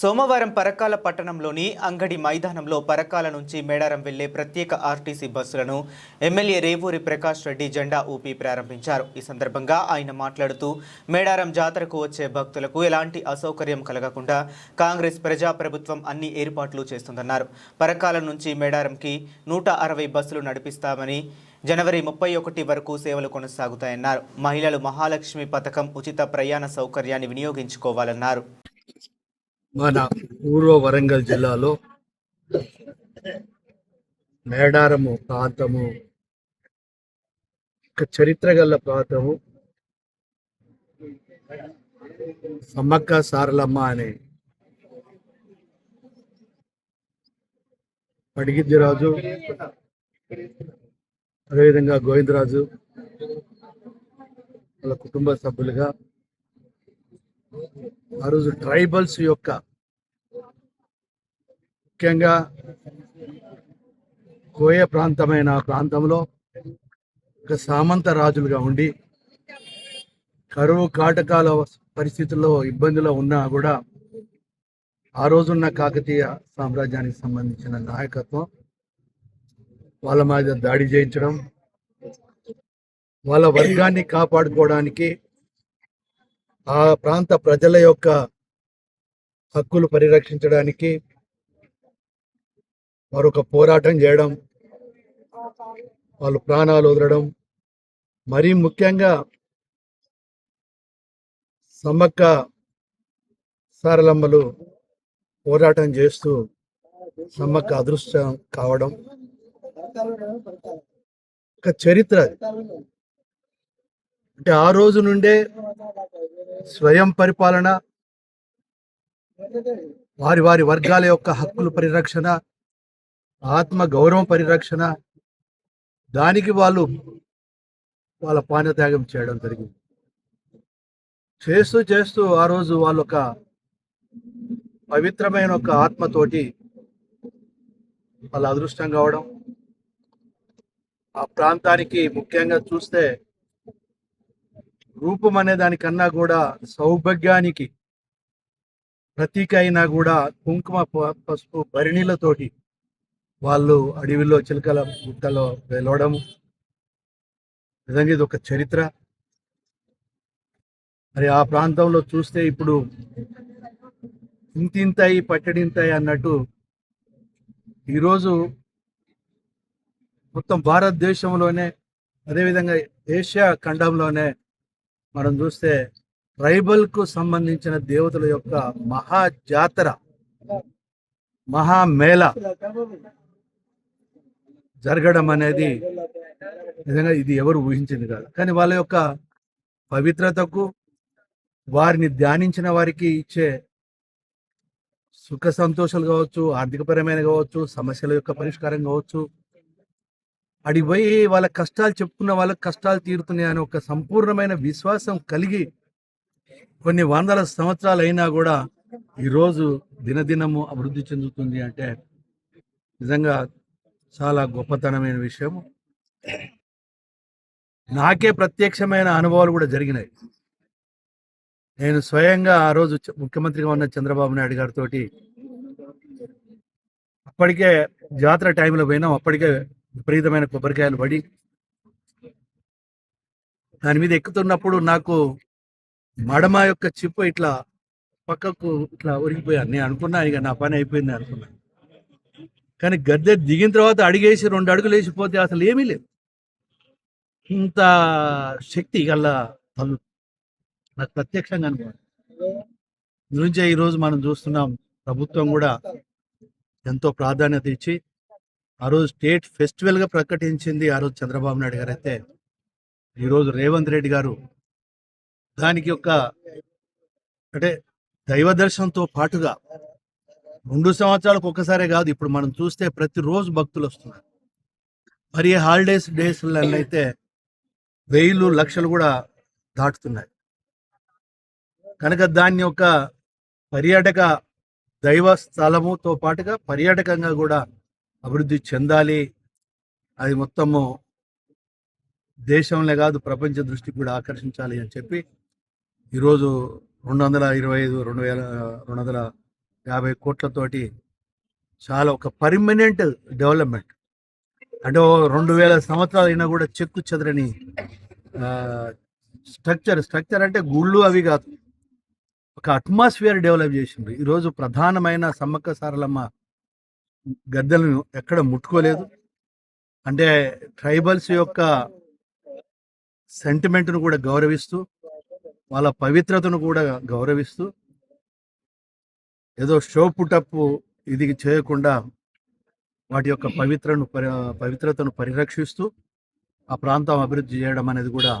సోమవారం పరకాల పట్టణంలోని అంగడి మైదానంలో పరకాల నుంచి మేడారం వెళ్ళే ప్రత్యేక ఆర్టీసీ బస్సులను ఎమ్మెల్యే రేవూరి ప్రకాష్ రెడ్డి జెండా ఊపి ప్రారంభించారు. ఈ సందర్భంగా ఆయన మాట్లాడుతూ మేడారం జాతరకు వచ్చే భక్తులకు ఎలాంటి అసౌకర్యం కలగకుండా కాంగ్రెస్ ప్రజాప్రభుత్వం అన్ని ఏర్పాట్లు చేస్తుందన్నారు. పరకాల నుంచి మేడారంకి నూట అరవై బస్సులు నడిపిస్తామని జనవరి ముప్పై ఒకటి వరకు సేవలు కొనసాగుతాయన్నారు. మహిళలు మహాలక్ష్మి పథకం ఉచిత ప్రయాణ సౌకర్యాన్ని వినియోగించుకోవాలన్నారు. మన పూర్వ వరంగల్ జిల్లాలో మేడారము ప్రాంతము ఒక చరిత్ర గల ప్రాంతము సమ్మక్క సారలమ్మ అనే పడిగిద్దిరాజు అదేవిధంగా గోవిందరాజు వాళ్ళ కుటుంబ సభ్యులుగా ఆ రోజు ట్రైబల్స్ యొక్క ముఖ్యంగా కోయ ప్రాంతమైన ప్రాంతంలో ఒక సామంత రాజులుగా ఉండి కరువు కాటకాల పరిస్థితుల్లో ఇబ్బందులు ఉన్నా కూడా ఆ రోజున్న కాకతీయ సామ్రాజ్యానికి సంబంధించిన నాయకత్వం వాళ్ళ మీద దాడి చేయించడం వాళ్ళ వర్గాన్ని కాపాడుకోవడానికి ఆ ప్రాంత ప్రజల యొక్క హక్కులు పరిరక్షించడానికి మరొక పోరాటం చేయడం వాళ్ళు ప్రాణాలు వదలడం మరీ ముఖ్యంగా సమ్మక్క సారలమ్మలు పోరాటం చేస్తూ సమ్మక్క అదృష్టం కావడం ఒక చరిత్ర అంటే ఆ రోజు నుండే స్వయం పరిపాలన వారి వారి వర్గాల యొక్క హక్కుల పరిరక్షణ ఆత్మ గౌరవం పరిరక్షణ దానికి వాళ్ళు వాళ్ళ పానత్యాగం చేయడం జరిగింది. చేస్తూ చేస్తూ ఆ రోజు వాళ్ళు ఒక పవిత్రమైన ఒక ఆత్మతోటి వాళ్ళ అదృష్టం కావడం ఆ ప్రాంతానికి ముఖ్యంగా చూస్తే రూపం అనే దానికన్నా కూడా సౌభాగ్యానికి ప్రతీక అయినా కూడా కుంకుమ ప- పసుపు భరిణీలతోటి వాళ్ళు అడవిలో చిలకల గుట్టలో వెలవడం నిజంగా ఇది ఒక చరిత్ర. మరి ఆ ప్రాంతంలో చూస్తే ఇప్పుడు ఇంతింతాయి పట్టడింతాయి అన్నట్టు ఈరోజు మొత్తం భారతదేశంలోనే అదేవిధంగా ఏషియా ఖండంలోనే మనం చూస్తే ట్రైబల్కు సంబంధించిన దేవతల యొక్క మహా జాతర మహామేళ జరగడం అనేది నిజంగా ఇది ఎవరు ఊహించింది కాదు. కానీ వాళ్ళ యొక్క పవిత్రతకు వారిని ధ్యానించిన వారికి ఇచ్చే సుఖ సంతోషాలు కావచ్చు ఆర్థికపరమైన కావచ్చు సమస్యల యొక్క పరిష్కారం కావచ్చు అడిగి పోయి వాళ్ళ కష్టాలు చెప్పుకున్న వాళ్ళకి కష్టాలు తీరుతున్నాయి అనే ఒక సంపూర్ణమైన విశ్వాసం కలిగి కొన్ని వందల సంవత్సరాలు అయినా కూడా ఈరోజు దినదినము అభివృద్ధి చెందుతుంది అంటే నిజంగా చాలా గొప్పతనమైన విషయం నాకే ప్రత్యక్షమైన అనుభవాలు కూడా జరిగినాయి. నేను స్వయంగా ఆ రోజు ముఖ్యమంత్రిగా ఉన్న చంద్రబాబు నాయుడు గారితో అప్పటికే జాతర టైంలో పోయినాం. అప్పటికే విపరీతమైన కొబ్బరికాయలు పడి దాని మీద ఎక్కుతున్నప్పుడు నాకు మడమ యొక్క చిప్పు ఇట్లా పక్కకు ఇట్లా ఉరిగిపోయాను నేను అనుకున్నా ఇక నా పని అయిపోయింది అనుకున్నాను కానీ గద్దె దిగిన తర్వాత అడిగేసి రెండు అడుగులు వేసిపోతే అసలు ఏమీ లేదు. ఇంత శక్తి గల్లా పనులు నాకు ప్రత్యక్షంగా అనుకోండి గురించే ఈరోజు మనం చూస్తున్నాం ప్రభుత్వం కూడా ఎంతో ప్రాధాన్యత ఇచ్చి ఆ రోజు స్టేట్ ఫెస్టివల్గా ప్రకటించింది ఆ రోజు చంద్రబాబు నాయుడు గారు అయితే. ఈరోజు రేవంత్ రెడ్డి గారు దానికి ఒక అంటే దైవ దర్శనంతో పాటుగా రెండు సంవత్సరాలకు ఒక్కసారే కాదు ఇప్పుడు మనం చూస్తే ప్రతిరోజు భక్తులు వస్తున్నారు. మరి హాలిడేస్ డేస్ అయితే వెయ్యిలు లక్షలు కూడా దాటుతున్నాయి. కనుక దాన్ని ఒక పర్యాటక దైవ స్థలముతో పాటుగా పర్యాటకంగా కూడా అభివృద్ధి చెందాలి. అది మొత్తము దేశంలో కాదు ప్రపంచ దృష్టికి కూడా ఆకర్షించాలి అని చెప్పి ఈరోజు రెండు వందల ఇరవై ఐదు రెండు వేల రెండు వందల యాభై కోట్లతోటి చాలా ఒక పర్మనెంట్ డెవలప్మెంట్. అంటే రెండు వేల సంవత్సరాలు అయినా కూడా చెక్కు చెదరని స్ట్రక్చర్ స్ట్రక్చర్ అంటే గుళ్ళు అవి కాదు. ఒక అట్మాస్ఫియర్ డెవలప్ చేసిండ్రు. ఈరోజు ప్రధానమైన సమ్మక్క సారలమ్మ గద్దెలను ఎక్కడ ముట్టుకోలేదు. అంటే ట్రైబల్స్ యొక్క సెంటిమెంట్ను కూడా గౌరవిస్తూ వాళ్ళ పవిత్రతను కూడా గౌరవిస్తూ ఏదో షో పుటప్పు ఇది చేయకుండా వాటి యొక్క పవిత్రను పరి పవిత్రతను పరిరక్షిస్తూ ఆ ప్రాంతం అభివృద్ధి చేయడం అనేది కూడా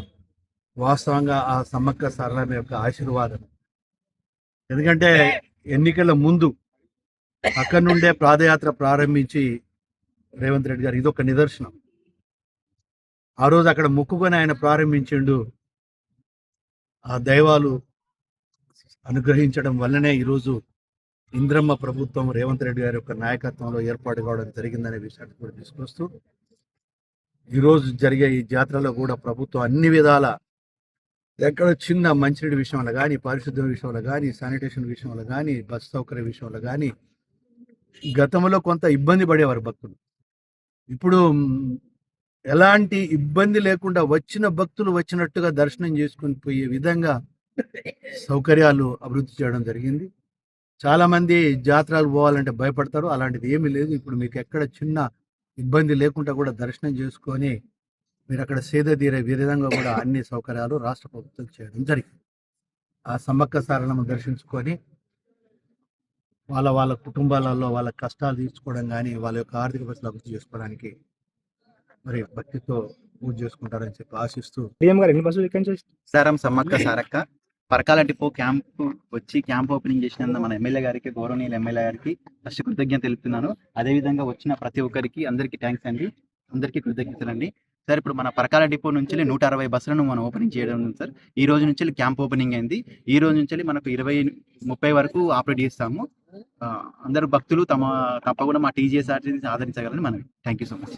వాస్తవంగా ఆ సమ్మక్క సారలమ్మ యొక్క ఆశీర్వాదం. ఎందుకంటే ఎన్నికల ముందు అక్కడి నుండే పాదయాత్ర ప్రారంభించి రేవంత్ రెడ్డి గారు ఇదొక నిదర్శనం. ఆ రోజు అక్కడ మొక్కుకొని ఆయన ప్రారంభించిండు. ఆ దైవాలు అనుగ్రహించడం వల్లనే ఈరోజు ఇంద్రమ్మ ప్రభుత్వం రేవంత్ రెడ్డి గారి యొక్క నాయకత్వంలో ఏర్పాటు కావడం జరిగిందనే విషయాన్ని కూడా తీసుకొస్తూ ఈరోజు జరిగే ఈ జాతరలో కూడా ప్రభుత్వం అన్ని విధాల ఎక్కడ చిన్న మంచినీటి విషయంలో కానీ పరిశుద్ధం విషయంలో కానీ శానిటేషన్ విషయంలో కానీ బస్ సౌకర్య విషయంలో కానీ గతంలో కొంత ఇబ్బంది పడేవారు భక్తులు. ఇప్పుడు ఎలాంటి ఇబ్బంది లేకుండా వచ్చిన భక్తులు వచ్చినట్టుగా దర్శనం చేసుకుని పోయే విధంగా సౌకర్యాలు అభివృద్ధి చేయడం జరిగింది. చాలామంది జాతరలు పోవాలంటే భయపడతారు. అలాంటిది ఏమీ లేదు. ఇప్పుడు మీకు ఎక్కడ చిన్న ఇబ్బంది లేకుండా కూడా దర్శనం చేసుకొని మీరు అక్కడ సేద తీరే విధంగా కూడా అన్ని సౌకర్యాలు రాష్ట్ర ప్రభుత్వం చేయడం జరిగింది. ఆ సమ్మక్క సారణము దర్శించుకొని వాళ్ళ వాళ్ళ కుటుంబాలలో వాళ్ళ కష్టాలు తీర్చుకోవడం కానీ వాళ్ళ యొక్క ఆర్థిక పరిస్థితులు అభివృద్ధి చేసుకోవడానికి మరి భక్తితో పూజ చేసుకుంటారని చెప్పి ఆశిస్తూ సారం? సమ్మక్క సారక్క. పరకాల డిపో క్యాంప్ వచ్చి క్యాంప్ ఓపెనింగ్ చేసినందుకు మన ఎమ్మెల్యే గారికి గౌరవనీయులు ఎమ్మెల్యే గారికి ఫస్ట్ కృతజ్ఞత తెలుపుతున్నాను. అదే విధంగా వచ్చిన ప్రతి ఒక్కరికి అందరికీ థ్యాంక్స్ అండి. అందరికీ కృతజ్ఞతలు అండి. సార్ ఇప్పుడు మన పరకాల డిపో నుంచి నూట అరవై బస్సులను మనం ఓపెనింగ్ చేయడం ఉంది సార్. ఈ రోజు నుంచి క్యాంప్ ఓపెనింగ్ అయింది. ఈ రోజు నుంచి మనకు ఇరవై ముప్పై వరకు ఆపరేట్ చేస్తాము. అందరు భక్తులు తమ తప్పకుండా మా టీజీఎస్ఆర్టీని ఆదరించగలని మనం థ్యాంక్ యూ సో మచ్